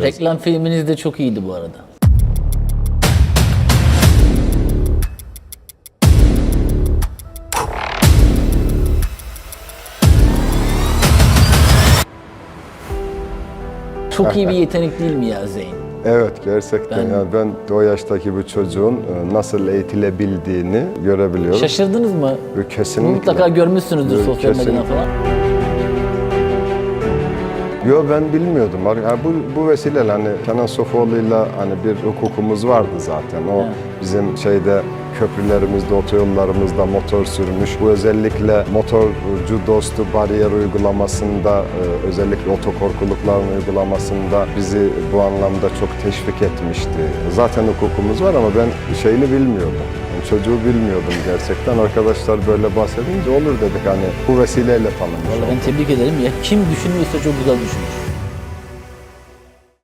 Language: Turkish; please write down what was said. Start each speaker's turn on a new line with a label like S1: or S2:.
S1: yapacağız.
S2: Reklam filminiz de çok iyiydi bu arada. Çok iyi bir yetenek değil mi ya Zeyn?
S1: Evet gerçekten
S2: Ben-
S1: yani ben o yaştaki bir çocuğun e, nasıl eğitilebildiğini görebiliyorum.
S2: Şaşırdınız mı?
S1: Kesinlikle.
S2: Mutlaka görmüşsünüzdür sosyal
S1: kesinlikle.
S2: falan.
S1: Yo ben bilmiyordum. Yani bu, bu vesileyle hani Kenan Sofoğlu'yla hani bir hukukumuz vardı zaten. O
S2: Evet.
S1: bizim şeyde köprülerimizde, otoyollarımızda motor sürmüş. Bu özellikle motorcu dostu bariyer uygulamasında, e, özellikle otokorkulukların uygulamasında bizi bu anlamda çok teşvik etmişti. Zaten hukukumuz var ama ben şeyini bilmiyordum. Çocuğu bilmiyordum gerçekten. Arkadaşlar böyle bahsedince olur dedik hani bu vesileyle tanımış
S2: Vallahi ben tebrik ederim ya. Kim düşünmüyorsa çok güzel düşünmüş.